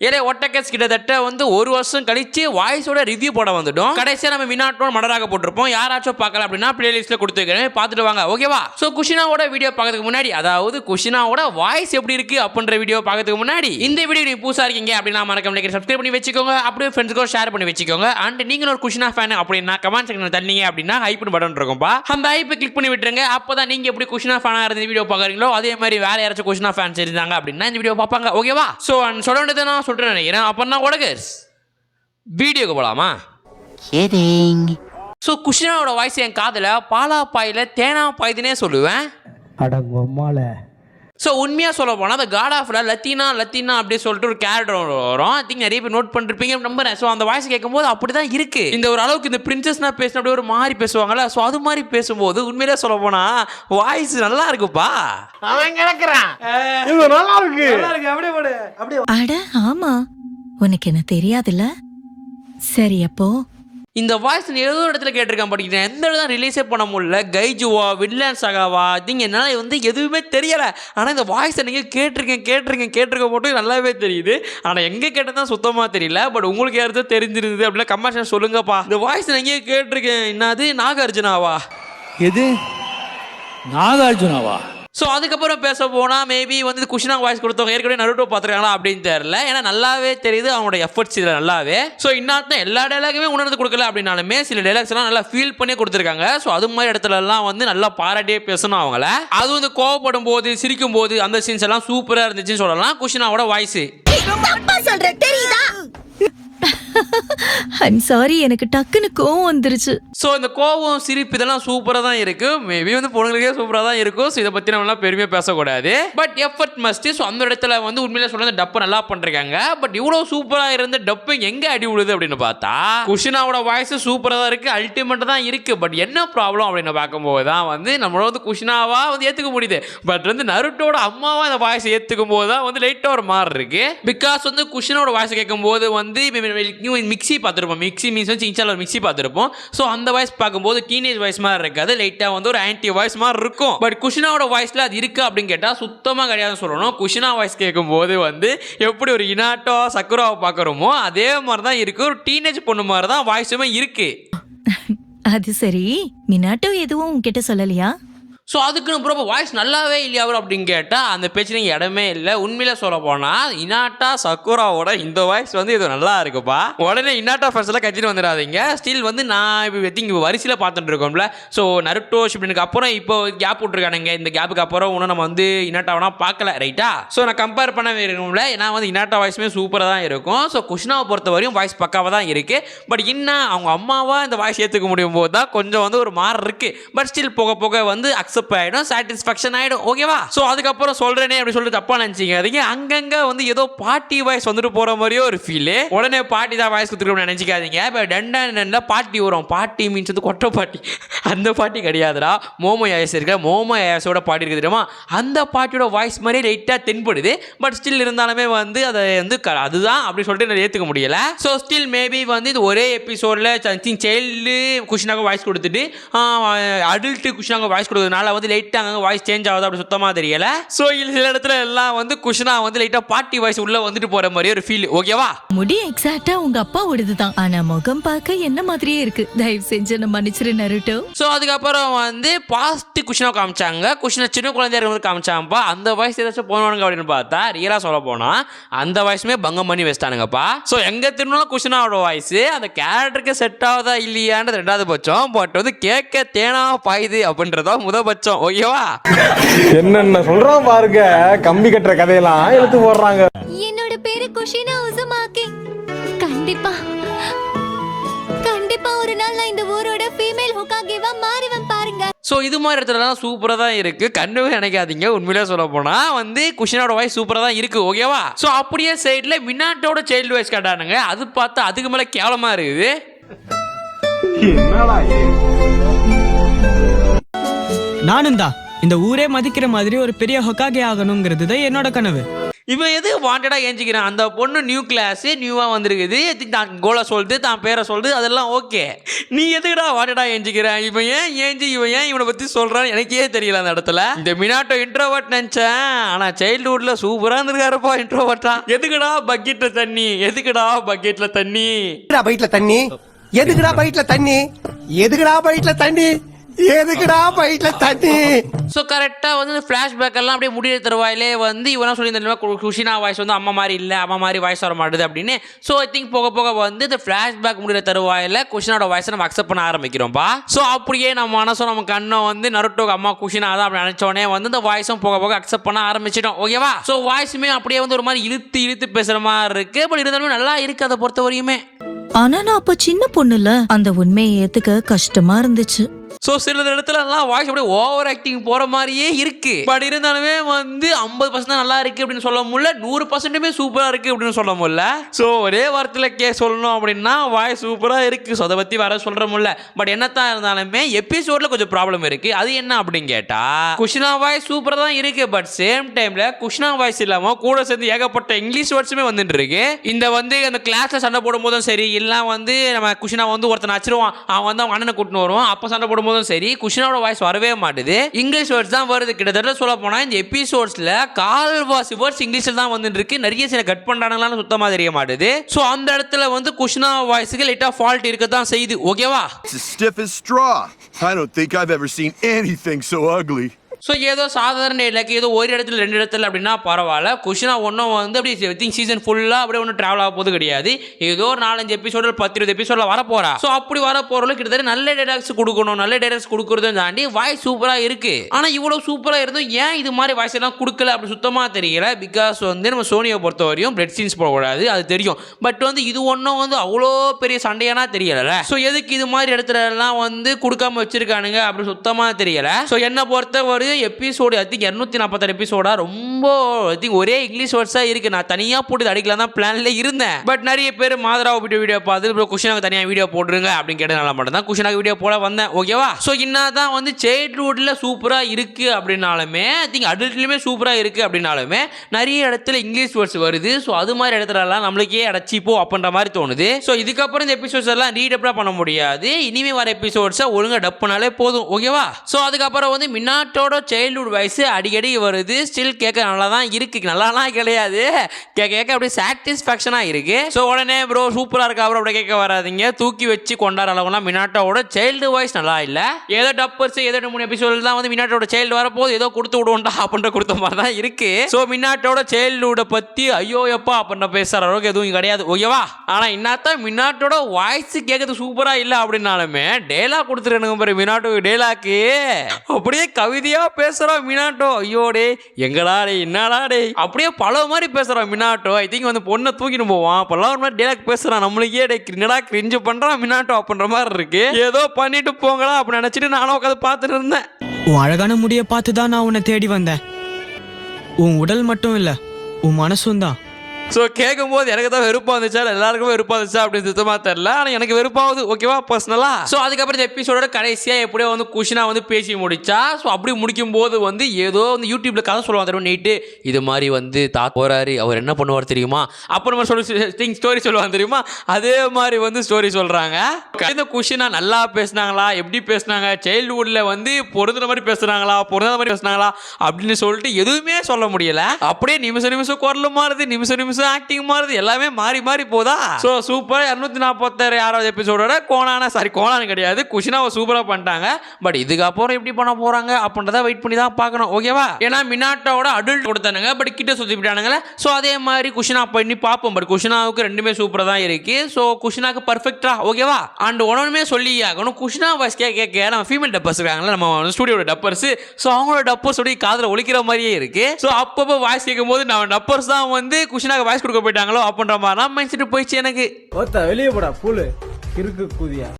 ஏலே ஒட்டக்கஸ் கிட்டத்தட்ட வந்து ஒரு வருஷம் கழிச்சு வாய்ஸோட ரிவ்யூ போட வந்துடும். கடைசியாக நம்ம மினாட்டோட மடராக போட்டிருப்போம். யாராச்சும் பார்க்கல அப்படின்னா பிளேலிஸ்ட்ல கொடுத்துருக்கேன் பார்த்துட்டு வாங்க ஓகேவா ஸோ குஷினாவோட வீடியோ பார்க்கறதுக்கு முன்னாடி அதாவது குஷினாவோட வாய்ஸ் எப்படி இருக்கு அப்படின்ற வீடியோ பார்க்கறதுக்கு முன்னாடி இந்த வீடியோ நீங்க புதுசாக இருக்கீங்க அப்படின்னா மறக்க முடியாது சப்ஸ்கிரைப் பண்ணி வச்சுக்கோங்க. அப்படியே ஃப்ரெண்ட்ஸ்க்கு ஷேர் பண்ணி வச்சுக்கோங்க. அண்ட் நீங்களும் ஒரு குஷினா ஃபேன் அப்படின்னா கமெண்ட் செக்ஷன் தண்ணீங்க அப்படின்னா ஹைப் பட்டன் இருக்கும்பா அந்த ஹைப்பை கிளிக் பண்ணி விட்டுருங்க. அப்பதான் நீங்கள் எப்படி குஷினா ஃபேனாக இருந்த வீடியோ பார்க்குறீங்களோ அதே மாதிரி வேற யாராச்சும் குஷினா ஃபேன்ஸ் இருந்தாங்க அப்படின்னா இந்த வீடியோ பார்ப்பாங்க ஓகேவா ஸோ சொல்ல வேண்டியதை நான் சொல்றேன் நினைக்கிறேன் அப்பன்னா உடகர்ஸ் வீடியோக்கு போலாமா? Kidding. ஸோ குஷினாவோட வாய்ஸ் என் காதில் பாலா பாயில தேனா பாயுதுனே சொல்லுவேன். அட பொம்மால ஸோ உண்மையாக சொல்ல போனால் அந்த காட் ஆஃப்ல லத்தீனா லத்தீனா அப்படி சொல்லிட்டு ஒரு கேரக்டர் வரும். ஐ திங்க் நிறைய பேர் நோட் பண்ணிருப்பீங்க. நம்புறேன் ஸோ அந்த வாய்ஸ் கேட்கும்போது அப்படி தான் இருக்கு. இந்த ஒரு அளவுக்கு இந்த பிரின்சஸ்னா பேசின அப்படியே ஒரு மாதிரி பேசுவாங்கல்ல. ஸோ அது மாதிரி பேசும்போது உண்மையிலே சொல்ல போனால் வாய்ஸ் நல்லா இருக்குப்பா. அவன் கிடக்குறான். இது நல்லா இருக்கு. அப்படியே போடு. அப்படியே. அட ஆமா. உனக்கு என்ன தெரியாதுல்ல? சரி அப்போ இந்த வாய்ஸ் நீ ஏதோ ஒரு இடத்துல கேட்டிருக்கேன் படிக்கிறேன். எந்த இடத்துல ரிலீஸே பண்ண முடியல. கைஜுவா வில்லன் சகாவா திங்க என்னால் வந்து எதுவுமே தெரியலை. ஆனால் இந்த வாய்ஸை நீங்கள் கேட்டிருக்கேன் கேட்டிருக்கேன் கேட்டிருக்க மட்டும் நல்லாவே தெரியுது. ஆனால் எங்கே கேட்டதான் சுத்தமாக தெரியல. பட் உங்களுக்கு யாராவது தெரிஞ்சிருந்தது அப்படின்னா கமெண்ட் சொல்லுங்கப்பா. இந்த வாய்ஸ் நீங்கள் கேட்டிருக்கேன். என்னது? நாகார்ஜுனாவா? எது? நாகார்ஜுனாவா? ஸோ அதுக்கப்புறம் பேச போனால் மேபி வந்து குஷினா வாய்ஸ் கொடுத்தவங்க ஏற்கனவே நருட்டோ பார்த்துருக்காங்களா அப்படின்னு தெரியல. ஏன்னா நல்லாவே தெரியுது அவனோட எஃபர்ட்ஸ் இதில் நல்லாவே. ஸோ இன்னும் எல்லா டைலாகுமே உணர்ந்து கொடுக்கல அப்படின்னாலுமே சில டைலாக்ஸ் எல்லாம் நல்லா ஃபீல் பண்ணி கொடுத்துருக்காங்க. ஸோ அது மாதிரி இடத்துலலாம் வந்து நல்லா பாராட்டியே பேசணும் அவங்கள. அது வந்து கோவப்படும் போது சிரிக்கும் போது அந்த சீன்ஸ் எல்லாம் சூப்பராக இருந்துச்சுன்னு சொல்லலாம். குஷினாவோட வாய்ஸ் தப்பா ஐம் சாரி எனக்கு டக்குன்னு கோவம் வந்துருச்சு. ஸோ இந்த கோவம் சிரிப்பு இதெல்லாம் சூப்பராக தான் இருக்கு. மேபி வந்து பொண்ணுங்களுக்கே சூப்பராக தான் இருக்கும். ஸோ இதை பற்றி நம்மளாம் பெருமையாக பேசக்கூடாது. பட் எஃபர்ட் மஸ்ட் ஸோ அந்த இடத்துல வந்து உண்மையிலே சொல்ல டப்பை நல்லா பண்ணிருக்காங்க. பட் இவ்வளோ சூப்பராக இருந்த டப்பு எங்கே அடி விழுது அப்படின்னு பார்த்தா குஷினாவோட வாய்ஸ் சூப்பராக தான் இருக்கு. அல்டிமேட்டாக தான் இருக்கு. பட் என்ன ப்ராப்ளம் அப்படின்னு பார்க்கும்போது தான் வந்து நம்மளோட வந்து குஷினாவா வந்து ஏற்றுக்க முடியுது. பட் வந்து நருட்டோட அம்மாவா அந்த வாய்ஸ் ஏற்றுக்கும் போது தான் வந்து லைட்டாக ஒரு மாதிரி இருக்கு. பிகாஸ் வந்து குஷினோட வாய்ஸ் கேட்கும்போது வந்து மிக்ஸி பார்த்துருப்போம் மிக்ஸி மீன்ஸ் வந்து இன்ஸ்டால ஒரு மிக்ஸி பார்த்துருப்போம் ஸோ அந்த வாய்ஸ் பார்க்கும்போது டீனேஜ் வாய்ஸ் மாதிரி இருக்காது. லைட்டாக வந்து ஒரு ஆன்டி வாய்ஸ் மாதிரி இருக்கும். பட் குஷினாவோட வாய்ஸில் அது இருக்குது அப்படின்னு கேட்டால் சுத்தமாக கிடையாதுன்னு சொல்லணும். குஷினா வாய்ஸ் கேட்கும்போது வந்து எப்படி ஒரு இனாட்டோ சக்குராவை பார்க்குறோமோ அதே மாதிரி தான் இருக்குது ஒரு டீனேஜ் பொண்ணு மாதிரி தான் வாய்ஸுமே இருக்குது அது சரி. மினாட்டோ எதுவும் உங்ககிட்ட சொல்லலையா? ஸோ அதுக்குன்னு ப்ரோ வாய்ஸ் நல்லாவே இல்லையா ப்ரோ அப்படின்னு கேட்டால் அந்த பேச்சுக்கு இடமே இல்லை. உண்மையில சொல்ல போனால் இனாட்டா சக்குராவோட இந்த வாய்ஸ் வந்து இது நல்லா இருக்குப்பா. உடனே இனாட்டா ஃபர்ஸ்ட் எல்லாம் கட்சிட்டு வந்துடாதீங்க. ஸ்டில் வந்து நான் இப்போ திங்க் இப்போ வரிசையில் பார்த்துட்டு இருக்கோம்ல. ஸோ நருட்டோ ஷிப்டினுக்கு அப்புறம் இப்போ கேப் விட்ருக்கானுங்க இந்த கேப்புக்கு அப்புறம் இன்னும் நம்ம வந்து இனாட்டாவனா பார்க்கல ரைட்டா ஸோ நான் கம்பேர் பண்ண வேணும்ல. ஏன்னா வந்து இனாட்டா வாய்ஸுமே சூப்பராக தான் இருக்கும். ஸோ குஷ்னாவை பொறுத்த வரையும் வாய்ஸ் பக்காவாக தான் இருக்கு. பட் என்ன அவங்க அம்மாவாக இந்த வாய்ஸ் ஏற்றுக்க முடியும் போது தான் கொஞ்சம் வந்து ஒரு மாறு இருக்கு. பட் ஸ்டில் போக போக வந்து அக்செப்ட் ஆகிடும் சாட்டிஸ்ஃபேக்ஷன் ஆகிடும் ஓகேவா ஸோ அதுக்கப்புறம் சொல்கிறேனே அப்படி சொல்லிட்டு தப்பாக நினச்சிக்காதீங்க. அங்கங்கே வந்து ஏதோ பாட்டி வாய்ஸ் வந்துட்டு போகிற மாதிரியோ ஒரு ஃபீலு உடனே பாட்டி தான் வாய்ஸ் கொடுத்துருக்கோம்னு நினச்சிக்காதீங்க. இப்போ டண்டன்ல பாட்டி வரும். பாட்டி மீன்ஸ் வந்து கொட்டை பாட்டி அந்த பாட்டி கிடையாதுடா. மோமோ யாயஸ் இருக்க மோமோ யாயஸோட பாட்டி இருக்குது தெரியுமா? அந்த பாட்டியோட வாய்ஸ் மாதிரி லைட்டாக தென்படுது. பட் ஸ்டில் இருந்தாலுமே வந்து அதை வந்து க- அதுதான் அப்படி சொல்லிட்டு நான் ஏற்றுக்க முடியல. ஸோ ஸ்டில் மேபி வந்து இது ஒரே எபிசோடில் சம்திங் சைல்டு குஷினாக வாய்ஸ் கொடுத்துட்டு அடல்ட்டு குஷினாக வாய்ஸ் கொடுத்ததுனால கொடுக்கறதுனால வந்து லைட்டாக அங்கே வாய்ஸ் சேஞ்ச் ஆகுது அப்படி சுத்தமாக தெரியல. ஸோ சில இடத்துல எல்லாம் வந்து குஷினா வந்து லைட்டாக பாட்டி வாய்ஸ் உள்ளே வந்துட்டு போகிற மாதிரி ஒரு ஃபீல் ஓகேவா முடி எக்ஸாக்ட்டா உங்க அப்பாவோடது தான் ஆனா முகம் பார்க்க என்ன மாதிரியே இருக்கு. தயவு செஞ்சு என்ன மன்னிச்சிரு நருட்டோ. ஸோ அதுக்கப்புறம் வந்து பாஸ்ட் குஷினா காமிச்சாங்க. குஷினா சின்ன குழந்தையா இருக்கும்போது காமிச்சாங்கப்பா. அந்த வாய்ஸ் ஏதாச்சும் போனவனுங்க அப்படின்னு பார்த்தா ரியலாக சொல்ல போனால் அந்த வாய்ஸுமே பங்கம் பண்ணி வச்சிட்டானுங்கப்பா. ஸோ எங்கே திருநாளும் குஷினாவோட வாய்ஸ் அந்த கேரக்டருக்கு செட் ஆகுதா இல்லையான்றது ரெண்டாவது பட்சம். பட் வந்து கேட்க தேனா பாயுது அப்படின்றதா முத பட்சம் ஓகேவா? என்னென்ன சொல்றான் பாருங்க. கம்பி கட்டுற கதையெல்லாம் எடுத்து போடுறாங்க. என்னோட பேரு குஷினா உசுமாக்கி. கண்டிப்பா. கண்டிப்பா ஒரு நாள் நான் இந்த ஊரோட ஃபீமேல் ஹொகாகேவா மாறுவேன் பாருங்க. ஸோ இது மாதிரி இடத்துலலாம் சூப்பராக தான் இருக்குது கண்டுவே நினைக்காதீங்க. உண்மையிலே சொல்ல போனால் வந்து குஷினோட வாய்ஸ் சூப்பராக தான் இருக்குது ஓகேவா? ஸோ அப்படியே சைடில் மின்னாட்டோட சைல்டு வாய்ஸ் காட்டானுங்க. அது பார்த்தா அதுக்கு மேலே கேவலமாக இருக்குது. என்னடா? நானும் தான் இந்த ஊரே மதிக்கிற மாதிரி ஒரு பெரிய ஹொக்காகே ஆகணுங்கிறது தான் என்னோட கனவு. இவன் எது வாண்டடா ஏஞ்சிக்கிறான்? அந்த பொண்ணு நியூ கிளாஸ் நியூவா வந்திருக்குது. தி- தான் கோலை சொல்லுது தான் பேரை சொல்லுது அதெல்லாம் ஓகே நீ எதுக்குடா வாண்டடா ஏஞ்சிக்கிற? இவன் ஏன் ஏஞ்சி இவன் ஏன் இவனை பத்தி சொல்றான்னு எனக்கே தெரியல அந்த இடத்துல. இந்த மினாட்டோ இன்ட்ரோவர்ட் நினைச்சேன். ஆனா சைல்ட்ஹுட்ல சூப்பரா இருந்திருக்காருப்பா இன்ட்ரோவர்ட்டா எதுக்குடா பக்கெட்ல தண்ணி? எதுக்குடா பக்கெட்ல தண்ணி? பைட்ல தண்ணி? எதுக்குடா பைட்ல தண்ணி? எதுக்குடா பைட்ல தண்ணி? எதுக்குடா பைட்ல தண்ணி? ஸோ கரெக்டாக வந்து ஃப்ளாஷ்பேக் எல்லாம் அப்படியே முடிய தருவாயிலே வந்து இவனா சொல்லியிருந்தா குஷினா வாய்ஸ் வந்து அம்மா மாதிரி இல்லை அம்மா மாதிரி வாய்ஸ் வர மாட்டுது அப்படின்னு. ஸோ ஐ திங்க் போக போக வந்து இந்த ஃப்ளாஷ்பேக் முடிகிற தருவாயில் குஷினோட வாய்ஸை நம்ம அக்செப்ட் பண்ண ஆரம்பிக்கிறோம்ப்பா ஸோ அப்படியே நம்ம மனசும் நம்ம கண்ணும் வந்து நருட்டோக்கு அம்மா குஷினா தான் அப்படி நினச்சோடனே வந்து இந்த வாய்ஸும் போக போக அக்செப்ட் பண்ண ஆரம்பிச்சிட்டோம். ஓகேவா ஸோ வாய்ஸுமே அப்படியே வந்து ஒரு மாதிரி இழுத்து இழுத்து பேசுகிற மாதிரி இருக்கு. பட் இருந்தாலும் நல்லா இருக்கு அதை பொறுத்த வரையுமே. ஆனா நான் அப்ப சின்ன பொண்ணுல அந்த உண்மையை ஏத்துக்க கஷ்டமா இருந்துச்சு. ஸோ சில இடத்துல எல்லாம் வாய்ஸ் அப்படியே ஓவர் ஆக்டிங் போற மாதிரியே இருக்கு. பட் இருந்தாலுமே வந்து ஐம்பது பர்சன்ட் நல்லா இருக்கு அப்படின்னு சொல்ல முடியல. நூறு பர்சன்ட்டுமே சூப்பரா இருக்கு அப்படின்னு சொல்ல முடியல. ஸோ ஒரே வாரத்தில் கே சொல்லணும் அப்படின்னா வாய்ஸ் சூப்பரா இருக்கு. ஸோ அதை பத்தி வர சொல்ற முடியல. பட் என்னத்தான் இருந்தாலுமே எபிசோட்ல கொஞ்சம் ப்ராப்ளம் இருக்கு. அது என்ன அப்படின்னு கேட்டா குஷ்னா வாய்ஸ் சூப்பரா தான் இருக்கு. பட் சேம் டைம்ல குஷ்னா வாய்ஸ் இல்லாம கூட சேர்ந்து ஏகப்பட்ட இங்கிலீஷ் வேர்ட்ஸுமே வந்துட்டு இருக்கு. இந்த வந்து அந்த கிளாஸ்ல சண்டை போடும் போதும் சரி இல்லை வந்து நம்ம குஷ்னா வந்து ஒருத்தனை அச்சிருவான். அவன் வந்து அவங்க அண்ணனை கூட்டின்னு வருவான். அப்போ சண்டை போடும்போதும் சரி குஷினாவோட வாய்ஸ் வரவே மாட்டுது. இங்கிலீஷ் வேர்ட்ஸ் தான் வருது. கிட்டத்தட்ட சொல்ல போனால் இந்த எபிசோட்ஸில் கால்வாசி வேர்ட்ஸ் இங்கிலீஷில் தான் வந்துட்டு இருக்கு நிறைய சில கட் பண்றாங்களான்னு சுத்தமாக தெரிய மாட்டுது. ஸோ அந்த இடத்துல வந்து குஷினா வாய்ஸுக்கு லைட்டாக ஃபால்ட் இருக்க தான் செய்யுது. ஓகேவா stiff as straw. I don't think I've ever seen anything so ugly. So ஏதோ சாதாரண இலக்கு ஏதோ ஒரு இடத்துல ரெண்டு இடத்துல அப்படின்னா பரவாயில்ல. குஷினா ஒன்றும் வந்து அப்படி திங்க் சீசன் ஃபுல்லாக அப்படியே ஒன்றும் ட்ராவல் ஆக போது கிடையாது. ஏதோ ஒரு நாலஞ்சு எபிசோடு பத்து இருபது எபிசோடில் வரப்போகிறா ஸோ அப்படி வர போகிறவங்களுக்கு கிட்டத்தட்ட நல்ல டைலாக்ஸ் கொடுக்கணும். நல்ல டைலாக்ஸ் கொடுக்குறதும் தாண்டி வாய்ஸ் சூப்பராக இருக்கு. ஆனால் இவ்வளோ சூப்பராக இருந்தும் ஏன் இது மாதிரி வாய்ஸ் எல்லாம் கொடுக்கல அப்படி சுத்தமாக தெரியல. பிகாஸ் வந்து நம்ம சோனியை பொறுத்த வரையும் பிளட் சீன்ஸ் போடக்கூடாது அது தெரியும். பட் வந்து இது ஒன்றும் வந்து அவ்வளோ பெரிய சண்டையானா தெரியல ஸோ எதுக்கு இது மாதிரி இடத்துல எல்லாம் வந்து கொடுக்காம வச்சிருக்கானுங்க அப்படி சுத்தமாக தெரியல. ஸோ என்னை பொறுத்த வரையும் எபிசோடு ஐ திங்க் இரநூத்தி நாற்பத்தாறு எபிசோடாக ரொம்ப ஐ திங்க் ஒரே இங்கிலீஷ் வேர்ட்ஸாக இருக்குது நான் தனியாக போட்டு அடிக்கலாம் தான் பிளானில் இருந்தேன். பட் நிறைய பேர் மாதராவை வீடியோ வீடியோ பார்த்து இப்போ குஷனாக்கு தனியாக வீடியோ போட்டுருங்க அப்படின்னு கேட்டதுனால மட்டும் தான் குஷனாக்கு வீடியோ போட வந்தேன். ஓகேவா ஸோ தான் வந்து சைல்ட்ஹுட்டில் சூப்பராக இருக்குது அப்படின்னாலுமே ஐ திங்க் அடல்ட்லேயுமே சூப்பராக இருக்கு அப்படின்னாலுமே நிறைய இடத்துல இங்கிலீஷ் வேர்ட்ஸ் வருது. ஸோ அது மாதிரி இடத்துலலாம் நம்மளுக்கே அடைச்சிப்போ அப்படின்ற மாதிரி தோணுது. ஸோ இதுக்கப்புறம் இந்த எபிசோட்ஸ் எல்லாம் ரீடப்லாம் பண்ண முடியாது. இனிமே வர எபிசோட்ஸை ஒழுங்காக டப் பண்ணாலே போதும். ஓகேவா ஸோ அதுக்கப்புறம் வந்து மின்னாட்டோட சைல்டுஹுட் வாய்ஸ் அடிக்கடி வருது. ஸ்டில் கேட்க நல்லா தான் இருக்குது நல்லாலாம் கிடையாது. கேட்க கேட்க அப்படியே சாட்டிஸ்ஃபேக்ஷனாக இருக்கு. ஸோ உடனே ப்ரோ சூப்பராக இருக்கா ப்ரோ அப்படியே கேட்க வராதிங்க. தூக்கி வச்சு கொண்டாட அளவுலாம் மினாட்டோட சைல்டு வாய்ஸ் நல்லா இல்லை. ஏதோ டப்பர்ஸ் ஏதோ ரெண்டு மூணு எபிசோடில் தான் வந்து மினாட்டோட சைல்டு வரப்போது ஏதோ கொடுத்து விடுவோம்டா அப்படின்ற கொடுத்த மாதிரி தான் இருக்கு. ஸோ மின்னாட்டோட சைல்டுஹுட்டை பற்றி ஐயோ எப்பா அப்படின்ற பேசுகிற அளவுக்கு எதுவும் கிடையாது. ஓகேவா ஆனால் என்னத்தான் மின்னாட்டோட வாய்ஸ் கேட்கறது சூப்பராக இல்லை அப்படின்னாலுமே டேலாக் கொடுத்துருக்கானுங்க பாரு மினாட்டோக்கு டேலாக்கு அப்படியே கவிதையாக பேசுகிறோம் மினாட்டோ. ஐயோ டே எங்கடா டே என்னடா டே அப்படியே பல மாதிரி பேசுகிறான் மினாட்டோ. ஐ திங்க் வந்து பொண்ணை தூக்கிட்டு போவான். அப்போல்லாம் ஒரு மாதிரி டேலாக் பேசுகிறான் நம்மளுக்கே டே என்னடா கிரிஞ்சு பண்ணுறான் மினாட்டோ அப்படின்ற மாதிரி இருக்கு. ஏதோ பண்ணிட்டு போங்களா அப்படின்னு நினச்சிட்டு நானும் உட்காந்து பார்த்துட்டு இருந்தேன். உன் அழகான முடியை பார்த்து தான் நான் உன்னை தேடி வந்தேன். உன் உடல் மட்டும் இல்லை உன் மனசும் தான். ஸோ கேட்கும்போது எனக்கு தான் வெறுப்பாக இருந்துச்சா இல்லை எல்லாருக்குமே வெறுப்பாக இருந்துச்சா அப்படின்னு சுத்தமாக தெரில ஆனால் எனக்கு வெறுப்பாகுது ஓகேவா பர்சனலாக ஸோ அதுக்கப்புறம் இந்த எபிசோட கடைசியாக எப்படியோ வந்து குஷினாக வந்து பேசி முடிச்சா? ஸோ அப்படி முடிக்கும் போது வந்து ஏதோ வந்து யூடியூப்ல கதை சொல்லுவாங்க தெரியும்? நைட்டு இது மாதிரி வந்து தா போகிறாரு அவர் என்ன பண்ணுவார் தெரியுமா? அப்புறமா சொல்லி திங் ஸ்டோரி சொல்லுவாங்க தெரியுமா? அதே மாதிரி வந்து ஸ்டோரி சொல்கிறாங்க இந்த குஷினா நல்லா பேசுனாங்களா? எப்படி பேசுனாங்க? சைல்டுஹுட்டில் வந்து பொருந்துற மாதிரி பேசுனாங்களா? பொருந்தாத மாதிரி பேசுனாங்களா? அப்படின்னு சொல்லிட்டு எதுவுமே சொல்ல முடியல. அப்படியே நிமிஷம் நிமிஷம் குரல் மாறுது நிமிஷம் நிமிஷம் ஆக்டிங் மாறுது எல்லாமே மாறி மாறி போதா? ஸோ சூப்பர் இரநூத்தி நாற்பத்தாறு ஆறாவது எபிசோடோட கோணானா சாரி கோணானு கிடையாது. குஷினாவை சூப்பராக பண்ணிட்டாங்க. பட் இதுக்கப்புறம் எப்படி பண்ண போகிறாங்க அப்படின்றத வெயிட் பண்ணி தான் பார்க்கணும். ஓகேவா ஏன்னா மினாட்டோட அடல்ட் கொடுத்தானுங்க பட் கிட்ட சுற்றி விட்டானுங்களே ஸோ அதே மாதிரி குஷினா பண்ணி பார்ப்போம். பட் குஷினாவுக்கு ரெண்டுமே சூப்பராக தான் இருக்குது ஸோ குஷினாக்கு பர்ஃபெக்டா ஓகேவா அண்ட் ஒன்றுமே சொல்லி ஆகணும். குஷினா வாய்ஸ் கேட்க கேட்க நம்ம ஃபீமேல் டப்பர்ஸ் இருக்காங்களா நம்ம ஸ்டூடியோட டப்பர்ஸ் ஸோ அவங்களோட டப்பர்ஸ் அப்படி காதில் ஒழிக்கிற மாதிரியே இருக்குது ஸோ அப்பப்போ வாய்ஸ் கேட்கும் போது நம்ம டப்பர்ஸ் தான் வந்து குஷினாக வாய்ஸ் கொடுக்க போயிட்டாங்களோ அப்படின்ற மாதிரி. மைண்ட் செட் போயிடுச்சு எனக்கு. ஒருத்த வெளியே போடா புல்லு இருக்கு கூதியா.